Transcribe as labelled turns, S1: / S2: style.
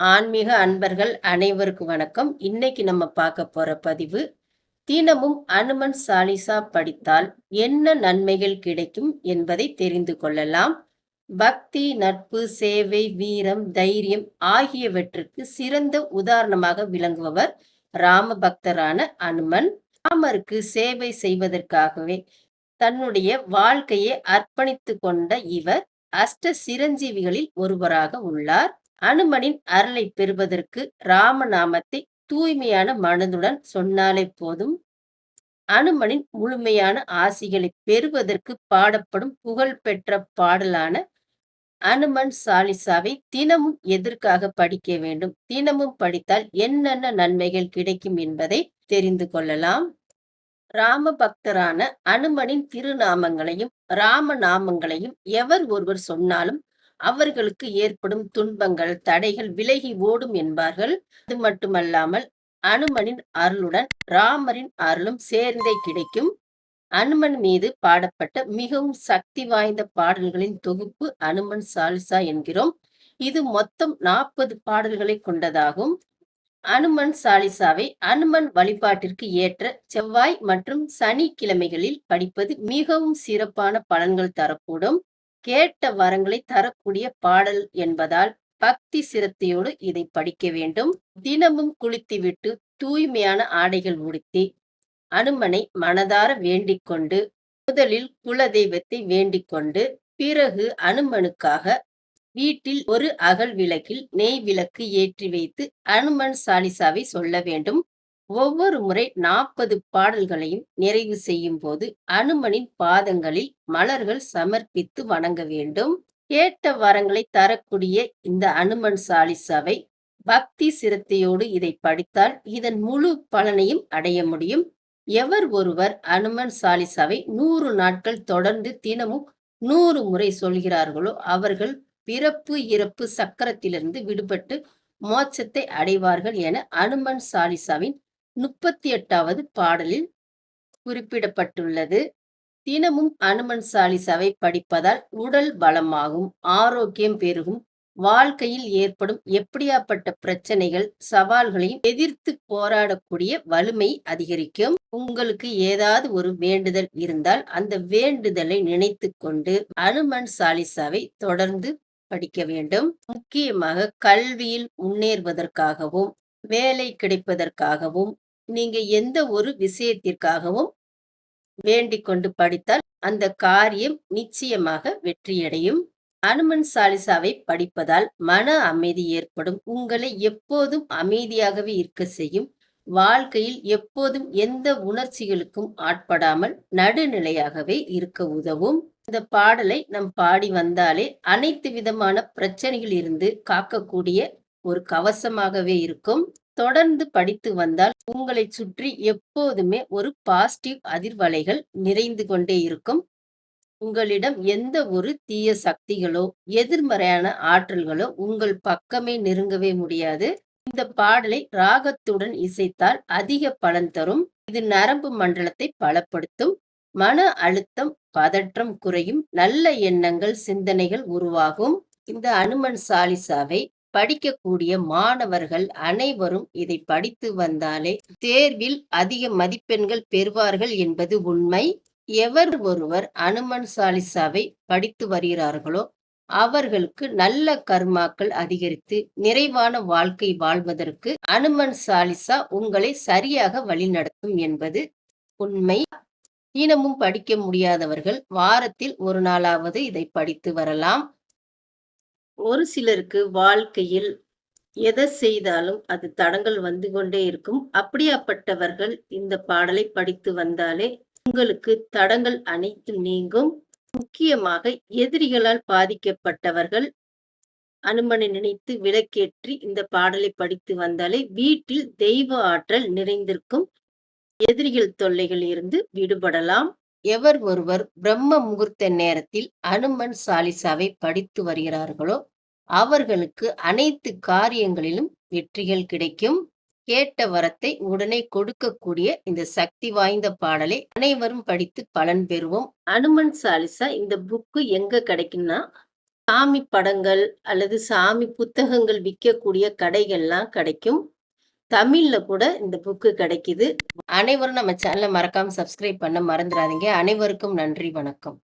S1: ஆன்மீக அன்பர்கள் அனைவருக்கும் வணக்கம். இன்னைக்கு நம்ம பார்க்க போற பதிவு தினமும் அனுமன் சாலிசா படித்தால் என்ன நன்மைகள் கிடைக்கும் என்பதை தெரிந்து கொள்ளலாம். பக்தி நட்பு சேவை வீரம் தைரியம் ஆகியவற்றுக்கு சிறந்த உதாரணமாக விளங்குபவர் ராம பக்தரான அனுமன். ராமருக்கு சேவை செய்வதற்காகவே தன்னுடைய வாழ்க்கையை அர்ப்பணித்து கொண்ட இவர் அஷ்ட சிரஞ்சீவிகளில் ஒருவராக உள்ளார். அனுமனின் அருளை பெறுவதற்கு ராமநாமத்தை தூய்மையான மனதுடன் சொன்னாலே போதும். அனுமனின் முழுமையான ஆசிகளை பெறுவதற்கு பாடப்படும் புகழ்பெற்ற பாடலான அனுமன் சாலிசாவை தினமும் எதற்காக படிக்க வேண்டும்? தினமும் படித்தால் என்னென்ன நன்மைகள் கிடைக்கும் என்பதை தெரிந்து கொள்ளலாம். ராம பக்தரான அனுமனின் திருநாமங்களையும் ராம நாமங்களையும் எவர் ஒருவர் சொன்னாலும் அவர்களுக்கு ஏற்படும் துன்பங்கள் தடைகள் விலகி ஓடும் என்பார்கள். அது மட்டுமல்லாமல் அனுமனின் அருளுடன் ராமரின் அருளும் சேர்ந்தே கிடைக்கும். அனுமன் மீது பாடப்பட்ட மிகவும் சக்தி வாய்ந்த பாடல்களின் தொகுப்பு அனுமன் சாலிசா என்கிறோம். இது மொத்தம் நாற்பது பாடல்களை கொண்டதாகும். அனுமன் சாலிசாவை அனுமன் வழிபாட்டிற்கு ஏற்ற செவ்வாய் மற்றும் சனிக்கிழமைகளில் படிப்பது மிகவும் சிறப்பான பலன்கள் தரக்கூடும். கேட்ட வரங்களை தரக்கூடிய பாடல் என்பதால் பக்தி சிரத்தையோடு இதை படிக்க வேண்டும். தினமும் குளித்துவிட்டு தூய்மையான ஆடைகள் உடுத்தி அனுமனை மனதார வேண்டிக் கொண்டு முதலில் குலதெய்வத்தை வேண்டிக் கொண்டு பிறகு அனுமனுக்காக வீட்டில் ஒரு அகல் விளக்கில் நெய் விளக்கு ஏற்றி வைத்து அனுமன் சாலிசாவை சொல்ல வேண்டும். ஒவ்வொரு முறை நாற்பது பாடல்களையும் நிறைவு செய்யும் போது அனுமனின் பாதங்களில் மலர்கள் சமர்ப்பித்து வணங்க வேண்டும். கேட்ட வரங்களை தரக்கூடிய இந்த அனுமன் சாலிசாவை பக்தி சிரத்தையோடு இதை படித்தால் இதன் முழு பலனையும் அடைய முடியும். எவர் ஒருவர் அனுமன் சாலிசாவை நூறு நாட்கள் தொடர்ந்து தினமும் நூறு முறை சொல்கிறார்களோ அவர்கள் பிறப்பு இறப்பு சக்கரத்திலிருந்து விடுபட்டு மோட்சத்தை அடைவார்கள் என அனுமன் சாலிசாவின் முப்பத்தி எட்டாவது பாடலில் குறிப்பிடப்பட்டுள்ளது. தினமும் அனுமன் சாலிசாவை படிப்பதால் உடல் பலமாகும் ஆரோக்கியம் பெருகும் வாழ்க்கையில் ஏற்படும் எப்படியாப்பட்ட பிரச்சனைகள் சவால்களையும் எதிர்த்து போராடக்கூடிய வலிமை அதிகரிக்கும். உங்களுக்கு ஏதாவது ஒரு வேண்டுதல் இருந்தால் அந்த வேண்டுதலை நினைத்து கொண்டு அனுமன் சாலிசாவை தொடர்ந்து படிக்க வேண்டும். முக்கியமாக கல்வியில் முன்னேறுவதற்காகவும் வேலை கிடைப்பதற்காகவும் நீங்க எந்த ஒரு விஷயத்திற்காகவும் வேண்டிக் கொண்டு படித்தால் அந்த காரியம் நிச்சயமாக வெற்றியடையும். அனுமன் சாலிசாவை படிப்பதால் மன அமைதி ஏற்படும். உங்களை எப்போதும் அமைதியாகவே இருக்க செய்யும். வாழ்க்கையில் எப்போதும் எந்த உணர்ச்சிகளுக்கும் ஆட்படாமல் நடுநிலையாகவே இருக்க உதவும். இந்த பாடலை நம் பாடி வந்தாலே அனைத்து விதமான பிரச்சனைகள் இருந்து காக்கக்கூடிய ஒரு கவசமாகவே இருக்கும். தொடர்ந்து படித்து வந்தால் உங்களை சுற்றி எப்போதுமே ஒரு பாசிட்டிவ் அதிர்வலைகள் நிறைந்து கொண்டே இருக்கும். உங்களிடம் எந்த ஒரு தீய சக்திகளோ எதிர்மறையான ஆற்றல்களோ உங்கள் பக்கமே நெருங்கவே முடியாது. இந்த பாடலை ராகத்துடன் இசைத்தால் அதிக பலன் தரும். இது நரம்பு மண்டலத்தை பலப்படுத்தும். மன அழுத்தம் பதற்றம் குறையும். நல்ல எண்ணங்கள் சிந்தனைகள் உருவாகும். இந்த அனுமன் சாலிசாவை படிக்கக்கூடிய மாணவர்கள் அனைவரும் இதை படித்து வந்தாலே தேர்வில் அதிக மதிப்பெண்கள் பெறுவார்கள் என்பது உண்மை. எவர் ஒருவர் அனுமன் சாலிசாவை படித்து வருகிறார்களோ அவர்களுக்கு நல்ல கர்மாக்கள் அதிகரித்து நிறைவான வாழ்க்கை வாழ்வதற்கு அனுமன் சாலிசா உங்களை சரியாக வழிநடத்தும் என்பது உண்மை. தினமும் படிக்க முடியாதவர்கள் வாரத்தில் ஒரு நாளாவது இதை படித்து வரலாம். ஒரு சிலருக்கு வாழ்க்கையில் எதை செய்தாலும் அது தடங்கள் வந்து கொண்டே இருக்கும். அப்படியாப்பட்டவர்கள் இந்த பாடலை படித்து வந்தாலே உங்களுக்கு தடங்கள் அனைத்தும் நீங்கும். முக்கியமாக எதிரிகளால் பாதிக்கப்பட்டவர்கள் அனுமனை நினைத்து விளக்கேற்றி இந்த பாடலை படித்து வந்தாலே வீட்டில் தெய்வ ஆற்றல் நிறைந்திருக்கும். எதிரிகள் தொல்லைகள் இருந்து விடுபடலாம். எவர் ஒருவர் பிரம்ம முகூர்த்த நேரத்தில் அனுமன் சாலிசாவை படித்து வருகிறார்களோ அவர்களுக்கு அனைத்து காரியங்களிலும் வெற்றிகள் கிடைக்கும். கேட்ட வரத்தை உடனே கொடுக்கக்கூடிய இந்த சக்தி வாய்ந்த பாடலை அனைவரும் படித்து பலன் பெறுவோம். அனுமன் சாலிசா இந்த புக்கு எங்க கிடைக்கும்னா சாமி படங்கள் அல்லது சாமி புத்தகங்கள் விற்கக்கூடிய கடைகள்லாம் கிடைக்கும். தமிழ்ல கூட இந்த புக்கு கிடைக்குது. அனைவரும் நம்ம சேனலை மறக்காம சப்ஸ்கிரைப் பண்ண மறந்துடாதீங்க. அனைவருக்கும் நன்றி வணக்கம்.